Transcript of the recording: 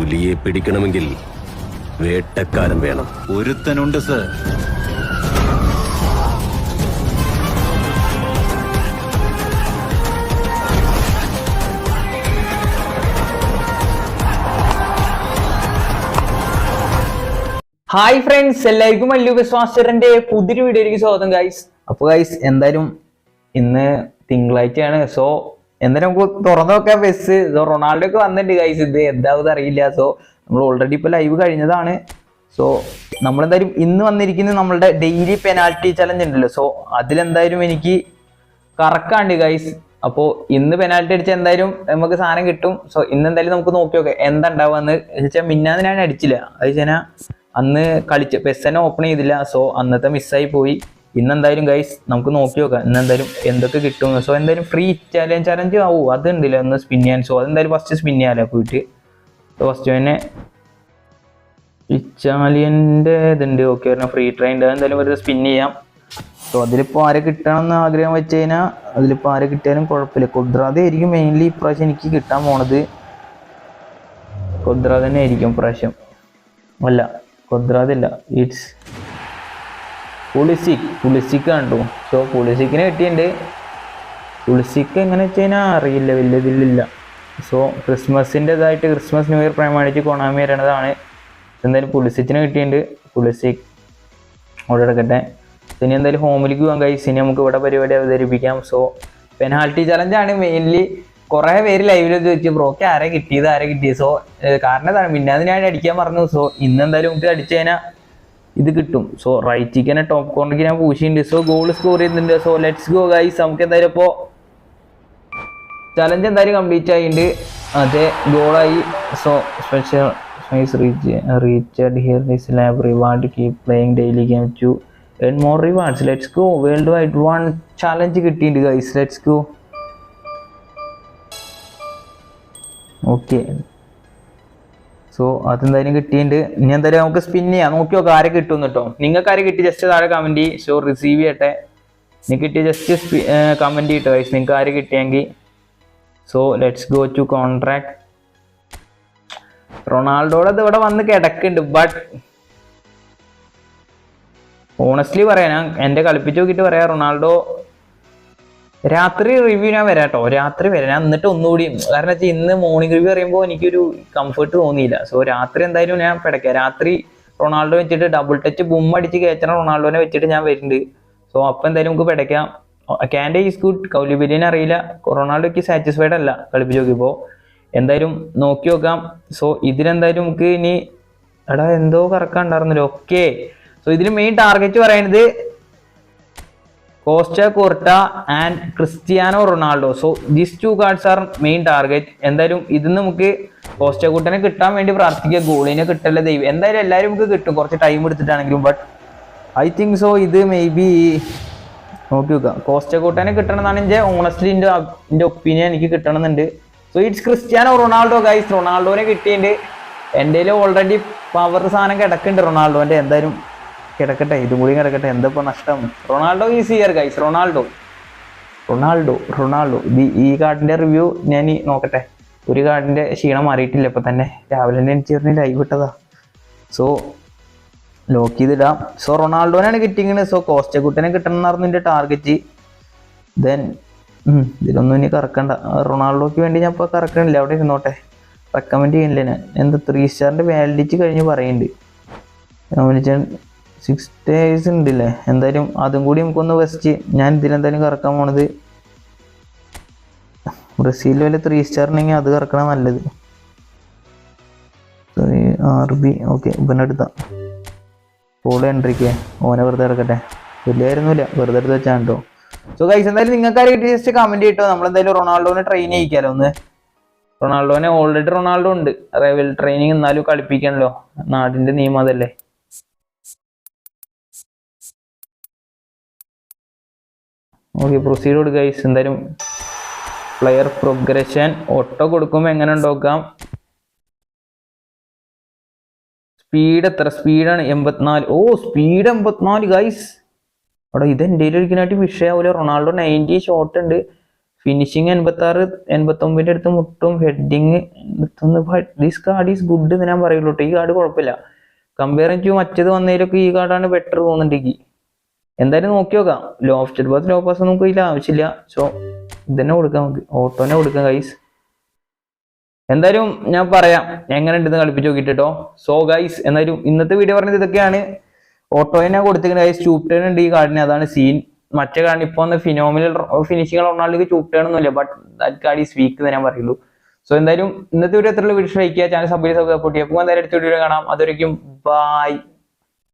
പുലിയെ പിടിക്കണമെങ്കിൽ വേട്ടക്കാരൻ വേണം. ഒരുത്തനുണ്ട് sir. Hi friends എല്ലാവർക്കും അല്ലു വിശ്വാസന്റെ പുതിയൊരു വീഡിയോയിലേക്ക് സ്വാഗതം ഗൈസ് അപ്പോൾ ഗൈസ് എന്തായാലും ഇന്ന് തിങ്കളാഴ്ചയാണ്. സോ എന്തായാലും നമുക്ക് തുറന്നു നോക്കാം ബസ് റൊണാൾഡോ ഒക്കെ വന്നിട്ടുണ്ട് ഗൈസ് ഇത് എന്താവും അറിയില്ല. സോ നമ്മൾ ഓൾറെഡി ഇപ്പോൾ ലൈവ് കഴിഞ്ഞതാണ്. സോ നമ്മളെന്തായാലും ഇന്ന് വന്നിരിക്കുന്നത് നമ്മളുടെ ഡെയിലി പെനാൽറ്റി ചലഞ്ച് ഉണ്ടല്ലോ. സോ അതിലെന്തായാലും എനിക്ക് കറക്കാണ്ട് ഗൈസ് അപ്പോൾ ഇന്ന് പെനാൽറ്റി അടിച്ച എന്തായാലും നമുക്ക് സാധനം കിട്ടും. സോ ഇന്ന് എന്തായാലും നമുക്ക് നോക്കി നോക്കാം. എന്താ ഉണ്ടാവുക വെച്ചാൽ മിന്നാന്ന് ഞാൻ അടിച്ചില്ല. അത് വെച്ചാൽ അന്ന് കളിച്ച് ബസ് തന്നെ ഓപ്പൺ ചെയ്തില്ല. സോ അന്നത്തെ മിസ്സായി പോയി. ഇന്ന് എന്തായാലും ഗൈസ് നമുക്ക് നോക്കി നോക്കാം. ഇന്ന് എന്തായാലും എന്തൊക്കെ കിട്ടും. സോ എന്തായാലും ഫ്രീ ചാലഞ്ച് ചലഞ്ച് ആവും അത് ഉണ്ടല്ലോ. ഒന്ന് സ്പിൻ ചെയ്യാൻ. സോ അതെന്തായാലും ഫസ്റ്റ് സ്പിൻ ചെയ്യാലോ പോയിട്ട്. ഫസ്റ്റ് തന്നെ ഇറ്റാലിയന്റെ ഇതുണ്ട്. ഓക്കെ പറഞ്ഞാൽ ഫ്രീ ട്രെയിൻ എന്തായാലും വെറുതെ സ്പിൻ ചെയ്യാം. സോ അതിലിപ്പോൾ ആരെ കിട്ടണം എന്ന് ആഗ്രഹം വെച്ച് കഴിഞ്ഞാൽ അതിലിപ്പോൾ ആരെ കിട്ടിയാലും കുഴപ്പമില്ല. കുദ്രാതെ ആയിരിക്കും മെയിൻലി ഇപ്രാവശ്യം എനിക്ക് കിട്ടാൻ പോണത്. കുദ്രാ തന്നെ ആയിരിക്കും ഇപ്രാവശ്യം. അല്ല കുദ്രാതില്ല ഇറ്റ്സ് പുളിസിക് പുളിസിക് കണ്ടു. സോ പുളിസിക്കിനെ കിട്ടിയിട്ടുണ്ട്. പുളിസിക്ക് എങ്ങനെ വെച്ച് കഴിഞ്ഞാൽ അറിയില്ല വലിയ ഇതിലില്ല. സോ ക്രിസ്മസിന്റെതായിട്ട് ക്രിസ്മസ് ന്യൂ ഇയർ പ്രമാണിച്ച് കൊണാമി വരണതാണ്. എന്തായാലും പുളിസിച്ചിനെ കിട്ടിയിട്ടുണ്ട്. പുളിസിക് അവിടെ എടുക്കട്ടെ ഇനി എന്തായാലും ഹോമിലേക്ക് പോകാൻ കഴിയും. ഇനി നമുക്ക് ഇവിടെ പരിപാടി അവതരിപ്പിക്കാം. സോ പെനാൾട്ടി ചലഞ്ചാണ് മെയിൻലി കുറേ പേര് ലൈവിൽ ചോദിച്ചു ബ്രോക്ക് ആരെ കിട്ടിയത്? ആരെ കിട്ടിയത്? സോ കാരണം എന്താണ്? പിന്നെ അത് ഞാൻ അടിക്കാൻ പറഞ്ഞു. സോ ഇന്ന് എന്തായാലും നമുക്ക് അടിച്ചു കഴിഞ്ഞാൽ ഇത് കിട്ടും. സോ റൈറ്റിക്ക് തന്നെ ടോപ്പ് കോർണർക്ക് ഞാൻ പൂശിയിട്ടുണ്ട് സോ ഗോൾ സ്കോർ ചെയ്യുന്നുണ്ട്. സോ ലെറ്റ്സ് ഗോ ഗൈസ് നമുക്ക് എന്തായാലും ഇപ്പോൾ ചലഞ്ച് എന്തായാലും കംപ്ലീറ്റ് ആയിട്ടുണ്ട് അതെ ഗോളായി so special spice reach reach here this lab reward keep playing daily game to earn more rewards let's go world wide one challenge കിട്ടിയിട്ടുണ്ട് guys let's go okay so അതെന്തായാലും കിട്ടിയിട്ടുണ്ട്. ഇനി എന്തായാലും നമുക്ക് സ്പിൻ ചെയ്യാം. നോക്കി നോക്കാം ആരെ കിട്ടും കേട്ടോ. നിങ്ങൾക്ക് ആരെ കിട്ടി? ജസ്റ്റ് താഴെ കമന്റ് ഷോ റിസീവ് ചെയ്യട്ടെ. നിങ്ങൾക്ക് കിട്ടിയ ജസ്റ്റ് കമന്റ് കിട്ടോ ഗൈസ് നിങ്ങൾക്ക് ആര് കിട്ടിയെങ്കിൽ. So let's go to contract റൊണാൾഡോടെ ഇത് ഇവിടെ വന്ന് കിടക്കുന്നുണ്ട് ബട്ട് ഓണസ്റ്റ്ലി പറയാം. ഞാൻ എന്റെ കളിപ്പിച്ച് നോക്കിയിട്ട് പറയാം. റൊണാൾഡോ രാത്രി റിവ്യൂ ഞാൻ വരാട്ടോ രാത്രി വരാം. ഞാൻ എന്നിട്ട് ഒന്നുകൂടി കാരണം വെച്ചാൽ ഇന്ന് മോർണിംഗ് റിവ്യൂ പറയുമ്പോൾ എനിക്കൊരു കംഫർട്ട് തോന്നിയില്ല. സോ രാത്രി എന്തായാലും ഞാൻ പിടയ്ക്കാം. രാത്രി റൊണാൾഡോ വെച്ചിട്ട് ഡബിൾ ടച്ച് ബും അടിച്ച് കയറ്റണം റൊണാൾഡോനെ വെച്ചിട്ട് ഞാൻ വരുന്നുണ്ട്. സോ അപ്പം എന്തായാലും നമുക്ക് പിടയ്ക്കാം. ക്യാൻഡേ ഈസ് ഗുഡ് കൗലിബിലിയൻ അറിയില്ല. റൊണാൾഡോയ്ക്ക് സാറ്റിസ്ഫൈഡ് അല്ല കളിപ്പിച്ച് നോക്കിയപ്പോൾ എന്തായാലും നോക്കി നോക്കാം. സോ ഇതിലെന്തായാലും നമുക്ക് ഇനി എടാ എന്തോ കറക്കാണ്ടായിരുന്നല്ലോ ഓക്കെ സോ ഇതിൽ മെയിൻ ടാർഗറ്റ് പറയുന്നത് Costa Correa and Cristiano Ronaldo. So these two cards are main target എന്തായാലും ഇതിന് നമുക്ക് കോസ്റ്റ കൂട്ടനെ കിട്ടാൻ വേണ്ടി പ്രാർത്ഥിക്കുക. ഗോളിനെ കിട്ടല്ല ദൈവം. എന്തായാലും എല്ലാവരും നമുക്ക് കിട്ടും. കുറച്ച് ടൈം എടുത്തിട്ടാണെങ്കിലും. ബട്ട് ഐ തിങ്ക് സോ ഇത് മേ ബി നോക്കി നോക്കാം. കോസ്റ്റ കൂട്ടനെ കിട്ടണമെന്നാണ് എന്റെ ഓണസ്റ്റ്ലി എന്റെ എന്റെ ഒപ്പീനിയൻ എനിക്ക് കിട്ടണമെന്നുണ്ട്. So it's Cristiano Ronaldo guys റൊണാൾഡോനെ കിട്ടിയിട്ടുണ്ട്. എന്റെ ഓൾറെഡി പവർ സാധനം കിടക്കുന്നുണ്ട് റൊണാൾഡോന്റെ. എന്തായാലും കിടക്കട്ടെ ഇതും കൂടി കിടക്കട്ടെ. എന്തപ്പോ നഷ്ടം? Ronaldo is here guys Ronaldo. Ronaldo Ronaldo. ഇത് ഈ കാർഡിന്റെ റിവ്യൂ ഞാൻ നോക്കട്ടെ. ഒരു കാർഡിന്റെ ക്ഷീണം മാറിയിട്ടില്ല ഇപ്പൊ തന്നെ. രാവിലെ തന്നെ എനിക്ക് പറഞ്ഞ് ലൈവ് ഇട്ടതാ. സോ ലോക്ക് ചെയ്തിടാം. സോ റൊണാൾഡോനാണ് കിട്ടിങ്ങനെ സോ കോസ്റ്റക്കുട്ടനെ കിട്ടണം എന്നായിരുന്നു എന്റെ ടാർഗറ്റ് ദെൻ ഇതിലൊന്നും ഇനി കറക്കണ്ട. റൊണാൾഡോക്ക് വേണ്ടി ഞാൻ ഇപ്പോൾ കറക്കണില്ല. അവിടെ ഇരുന്നോട്ടെ. റെക്കമെൻഡ് ചെയ്യുന്നില്ല ഞാൻ. എന്താ ത്രീ സ്റ്റാറിന്റെ വാലിഡിറ്റി കഴിഞ്ഞ് പറയുന്നുണ്ട്. സിക്സ് ഡേയ്സ് ഉണ്ടല്ലേ? എന്തായാലും അതും കൂടി നമുക്കൊന്ന് വെസ്റ്റ് ഞാൻ ഇതിലെന്തായാലും കറക്കാൻ പോണത്. ബ്രസീൽ വല്ല ത്രീ സ്റ്റാറിനെങ്കിൽ അത് കറക്കണം നല്ലത്. ആർ ബി ഓക്കെ ഇവനെ എടുത്താം. പോൾ എൻട്രിക്ക് ഓനെ വെറുതെ ഇറക്കട്ടെ. വലിയായിരുന്നില്ല. വെറുതെ എടുത്ത് വെച്ചാൽ കേട്ടോ സോ ഗൈസ് എന്തായാലും നിങ്ങൾക്ക് ആരും ജസ്റ്റ് കമന്റ് ചെയ്യട്ടോ നമ്മളെന്തായാലും റൊണാൾഡോനെ ട്രെയിൻ ചെയ്യിക്കാലോ ഒന്ന്. റൊണാൾഡോനെ ഓൾറെഡി റൊണാൾഡോ ഉണ്ട്. അതായത് ട്രെയിനിങ് എന്നാലും കളിപ്പിക്കണല്ലോ. നാടിന്റെ നിയമം അതല്ലേ. ഓക്കെ പ്രൊസീഡ് ഗൈസ് എന്തായാലും പ്ലെയർ പ്രോഗ്രഷൻ ഓട്ടോ കൊടുക്കുമ്പോൾ എങ്ങനെ ഉണ്ടാക്കാം? സ്പീഡ് എത്ര? സ്പീഡാണ് എൺപത്തിനാല്. ഓ സ്പീഡ് എൺപത്തിനാല് ഗൈസ് അവിടെ ഇത് എന്റെ ഒരിക്കലായിട്ട് വിഷയമാവില്ല റൊണാൾഡോ നയന്റി ഷോട്ട് ഉണ്ട്. ഫിനിഷിങ് എൺപത്തി ആറ് എൺപത്തി ഒമ്പതിന്റെ അടുത്ത് മുട്ടും heading this card is good എന്ന് ഞാൻ പറയുള്ളൂ കേട്ടോ ഈ കാർഡ് കുഴപ്പമില്ല. കമ്പയർ ടു മറ്റേത് വന്നതിലൊക്കെ ഈ കാർഡാണ് ബെറ്റർ തോന്നുന്നുണ്ട് എനിക്ക് എന്തായാലും നോക്കി നോക്കാം. Low of pass low pass നമുക്ക് ഇതിൽ ആവശ്യമില്ല. സോ ഇതന്നെ കൊടുക്കാം നമുക്ക്. ഓട്ടോനെ കൊടുക്കാം ഗൈസ് എന്തായാലും ഞാൻ പറയാം. എങ്ങനെ ഉണ്ടെന്ന് കളിപ്പിച്ച് നോക്കിയിട്ട് കേട്ടോ സോ ഗൈസ് എന്തായാലും ഇന്നത്തെ വീഡിയോ പറഞ്ഞത് ഇതൊക്കെയാണ്. ഓട്ടോനെ കൊടുത്തിരിക്കുന്നത് ഗൈസ് ചൂപ്റ്റേൺ ഉണ്ട് ഈ കാർഡിന് അതാണ് സീൻ മറ്റേ കാർഡിന് ഇപ്പൊ വന്ന ഫിനോമിനൽ ഫിനിഷിംഗ് റൊണാൾഡോക്ക് ചൂപ്റ്റേൺ but that card is weak എന്ന് ഞാൻ പറയുള്ളൂ. സോ എന്തായാലും ഇന്നത്തെ വീഡിയോ എത്ര വീഡിയോ ലൈക്ക് ചെയ്യുക ചാനൽ സബ്സ്ക്രൈബ് സപ്പോർട്ട് ചെയ്യുക. അപ്പോൾ എന്തായാലും അടുത്ത വീഡിയോ കാണാം. അതൊരിക്കും ബൈ